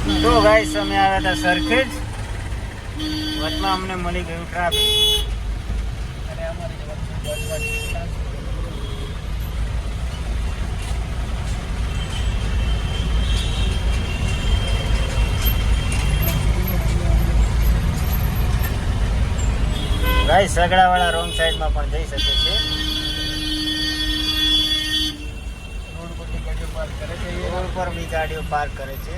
તો ગાઈસ અમે આવ્યા હતા સરખેજ. વચમાં અમને મળી ગયું ટ્રાફિક. ગાઈસ સગડાવાળા રોંગ સાઈડમાં પણ જઈ શકે છે. રોડ પરથી ગાડીઓ પાર્ક કરે છે એ રોડ પર બી ગાડીઓ પાર્ક કરે છે.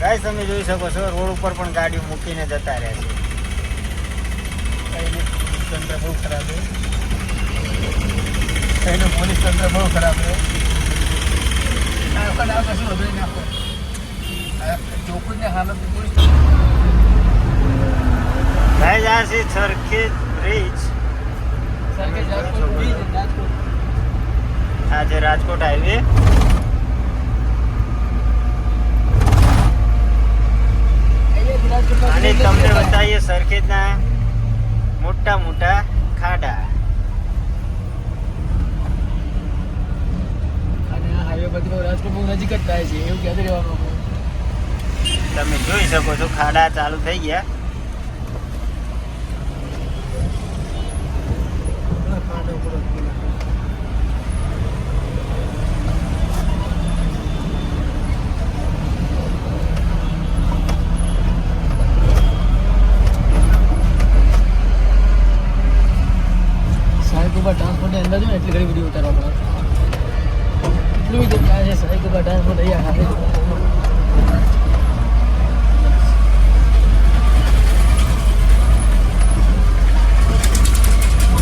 ગાઈસ તમે જોઈ શકો છો રોડ ઉપર પણ ગાડીઓ મૂકીને જતા રહે છે. તંત્ર બહુ ખરાબ છે. કઈને પોલીસ તંત્ર બહુ ખરાબ છે. આ વખત આજે રાજકોટ હતું નાખો ચોકુની હાલત પોલીસ ગાઈસ આ છે સરખેજ બ્રિજ સરખેજ રાજકોટ બ્રિજ, રાજકોટ આ છે રાજકોટ હાઈવે અહીંયાથી રાજકોટમાં અને તમને. બતાવીએ સરખેજના મોટા મોટા ખાડા તમે જોઈ શકો છો ખાડા ચાલુ થઈ ગયા સાંઈકુબા ટ્રાન્સપોર્ટની અંદર જો ને એટલી ઘણી વીડિયો ઉતારવા પડે. એટલું બધું ક્યાં છે સાંઈકુબા ટ્રાન્સપોર્ટ અહીંયા હાથે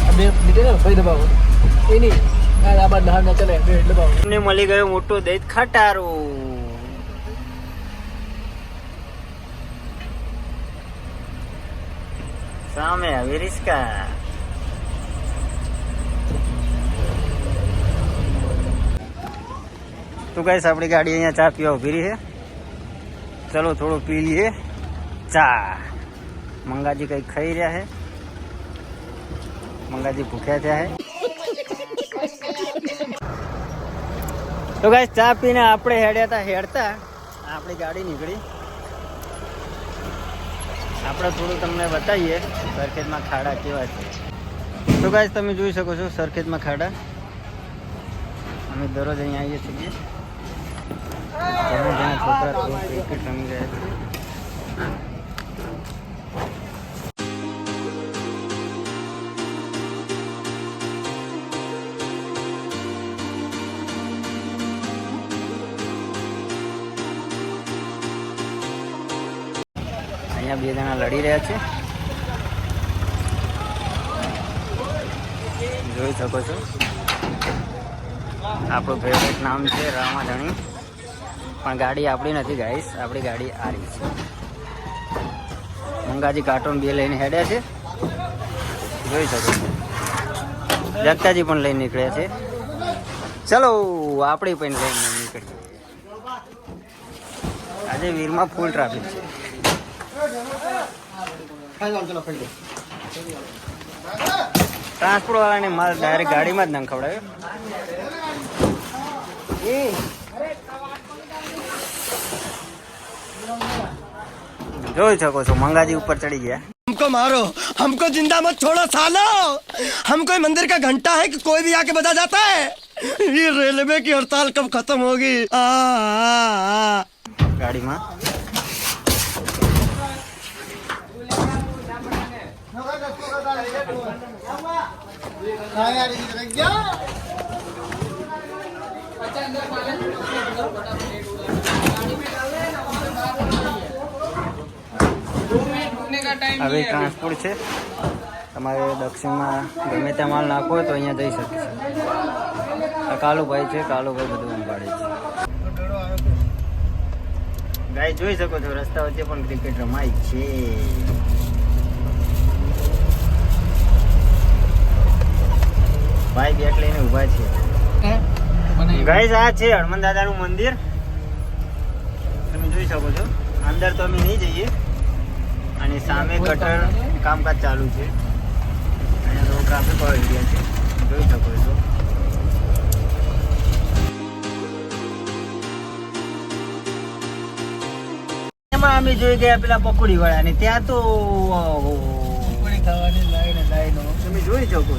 આ બે લીધે ને ભાઈ દબાવો. એ નહીં આ આ બાર બહાર ના ચલે બે મળી ગયો મોટો દૈત ખટારો. સામે આવી રિસ્કા. તો ગાઈસ આપણી ગાડી અહીંયા ચા પીવા ઊભી રહી છે. ચલો, થોડું પી લઈએ. ચા. મંગાજી કંઈક ખાઈ રહ્યા છે. મંગાજી ભૂખ્યા થયા છે. તો ગાઈસ ચા પીને આપણે હેડ્યા હતા હેડતા. આપણી ગાડી નીકળી. આપણે થોડું તમને બતાવીએ, સરખેજમાં ખાડા કેવા છે. તો ગાઈસ તમે જોઈ શકો છો સરખેજમાં ખાડા. અમે દરરોજ અહીંયા આવીએ છીએ. ઘણા ઘણા છોકરા અહીંયા બે જણા લડી રહ્યા છે. જોઈ શકો છો. આપણું ફેવરેટ નામ છે રામાધણી. પણ ગાડી આપણી નથી ગાઈસ આપણી ગાડી આરી છે. મંગાજી કાર્ટૂન બે લઈને હેડ્યા છે. જોઈ શકો જગતાજી પણ લઈને નીકળ્યા છે. ચલો, આપણી પણ લઈને નીકળીએ. આજે વીરમાં ફૂલ ટ્રાફિક છે. ટ્રાન્સપોર્ટ વાળાને માલ ડાયરેક્ટ ગાડીમાં જ નંખવડાવ્યો. જોઈ શકો છો મંગાજી ઉપર ચડી ગયા हमको मारो हमको जिंदा मत छोड़ो सालो हम कोई मंदिर का घंटा है कि कोई भी आके बजा जाता है ये रेलवे की हड़ताल कब खत्म होगी आ, आ, आ। ગાડીમાં હવે ટ્રાન્સપોર્ટ છે. તમારે દક્ષિણમાં ગમે ત્યાં માલ નાખવો હોય તો અહીંયા જઈ શકે છે. આ કાલુભાઈ છે કાલુભાઈ બધું ઉંભાડે છે. ગાય જોઈ શકો છો રસ્તા વચ્ચે પણ ક્રિકેટ રમાય છે. ભાઈ બેટ લઈને ઊભા છે. ગાઈસ આ છે હનુમાન દાદાનું મંદિર. તમે જોઈ શકો છો. અંદર તો અમે નહીં જઈએ. અને સામે ગટર કામકાજ ચાલુ છે. અહીંયા તો ટ્રાફિક વાળો એરિયા છે. જોઈ શકો છો. એમાં અમે જોઈ ગયા પેલા પકોડી વાળા ને ત્યાં તો. પકોડી ખાવાની લાઈન લાઈનો. તમે જોઈ શકો છો.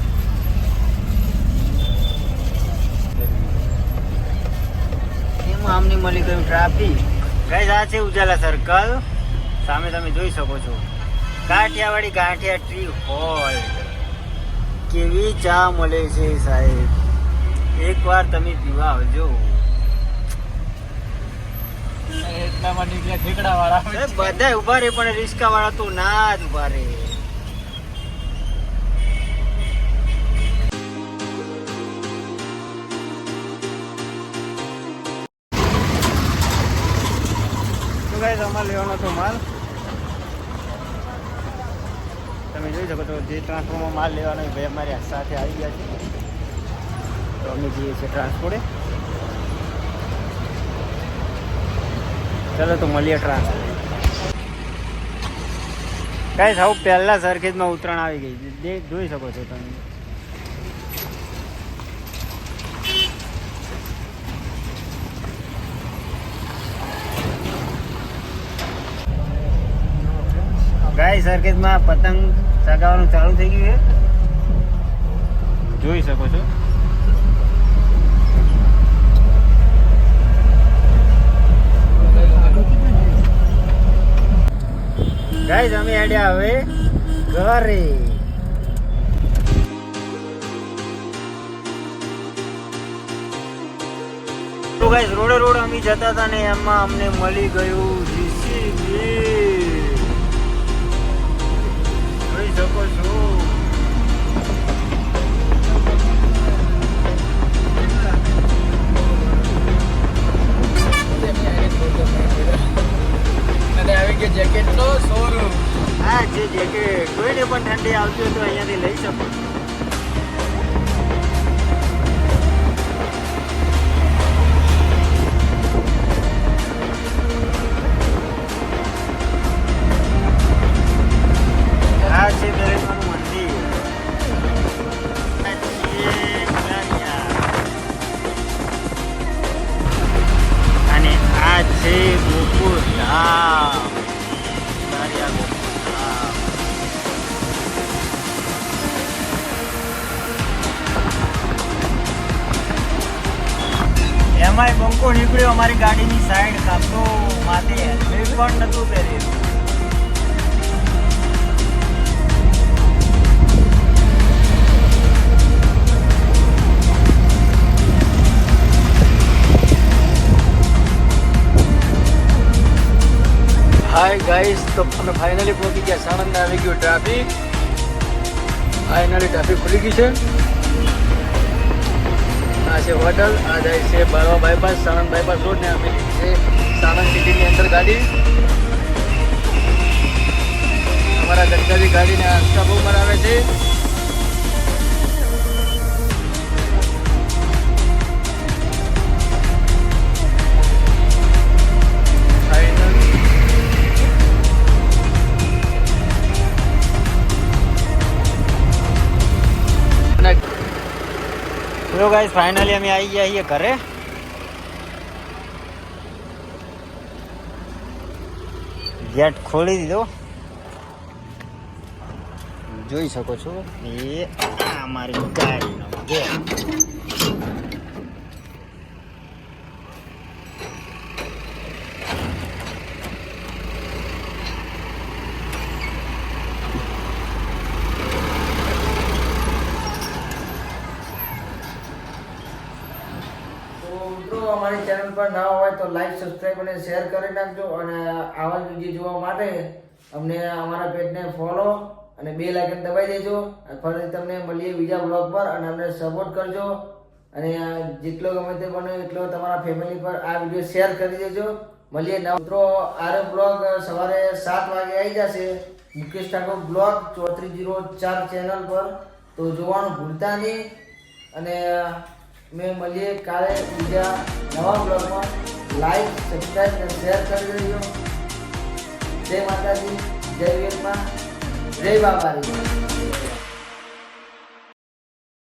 એમાં અમને મળી ગયું ટ્રાફિક ગાઈસ આ છે ઉજાલા સર્કલ સામે તમે જોઈ શકો છો. કાઠિયાવાડી ગાંઠિયા ટ્રી હોલ કેવી ચા મળે છે સાહેબ? એકવાર તમે પીવા આવજો. એટલામાં નીકળ્યા ઠેકડા વાળા બધા ઊભા રહે પણ રિસ્કા વાળા તો ના જ ઊભા guys, અમારે લેવાનો હતો માલ. તમે જોઈ શકો છો, જે ટ્રાન્સફોર્મમાં માલ લેવાનો એ ભાઈ અમારી સાથે આવી ગયા છે. તો અમે જઈએ છીએ ટ્રાન્સપોર્ટે ચાલો તો મળીએ ટ્રાન્સપોર્ટ કાંઈ સૌ પહેલા સરખેજમાં ઉતરાણ આવી ગઈ. છે. જોઈ શકો છો તમે. ગાય સરખેજમાં પતંગ ચગાવવાનું ચાલુ થઈ ગયું છે. જોઈ શકો છો. ગાઈઝ અમે આડ્યા હવે ઘરે. તો ગાઈઝ રોડે રોડ અમે જતા હતા ને એમાં અમને મળી ગયું હોય તો અહીંયાથી લઈ શકો છો. આ છે બેરેમાનું બંકો નીકળ્યો અમારી ગાડીની સાઈડ કાપતો, માથે હેલ્મેટ પણ નહોતું હાય ગાઈસ તો અમે ફાઇનલી પહોંચી ગયા. સાણંદ આવી ગયું ટ્રાફિક ફાઇનલી ટ્રાફિક ખુલી ગઈ છે. આ છે હોટલ, આ જાય છે બારવા બાયપાસ સાણંદ બાયપાસ રોડ ને અમે છે સાણંદ સિટીની અંદર ગાડી. અમારા ગંગાજી ગાડીને આસ્થા બહુ મરાવે છે. તો ગાઈસ ફાઇનલી અમે આવી ગયા છીએ ઘરે. ગેટ ખોલી દીધો. જોઈ શકો છો. એ અમારી ગાડીનો ગેટ તો મિત્રો ના હોય તો લાઈક સબસ્ક્રાઈબ અને શેર કરી નાખજો. અને આવા જ વીડિયો જોવા માટે અમને અમારા પેજને ફોલો અને બે લાઇકન દબાઈ દેજો. અને ફરીથી તમને મળીએ બીજા બ્લોગ પર અને અમને સપોર્ટ કરજો. અને જેટલો ગમે તે બને એટલો તમારા ફેમિલી પર આ વીડિયો શેર કરી દેજો. મળીએ નવ મિત્રો આરે બ્લોગ સવારે સાત વાગે આવી જશે. મુકેશ ઠાકોર બ્લોગ ચોત્રીસ જીરો ચાર ચેનલ પર. તો જોવાનું ભૂલતા નહીં. અને મેં મળીએ કાલે બીજા નવા બ્લોગમાં. લાઈક સબસ્ક્રાઈબ અને શેર કરી દેજો. જય માતાજી, જય વીરમાં જય બાબારી.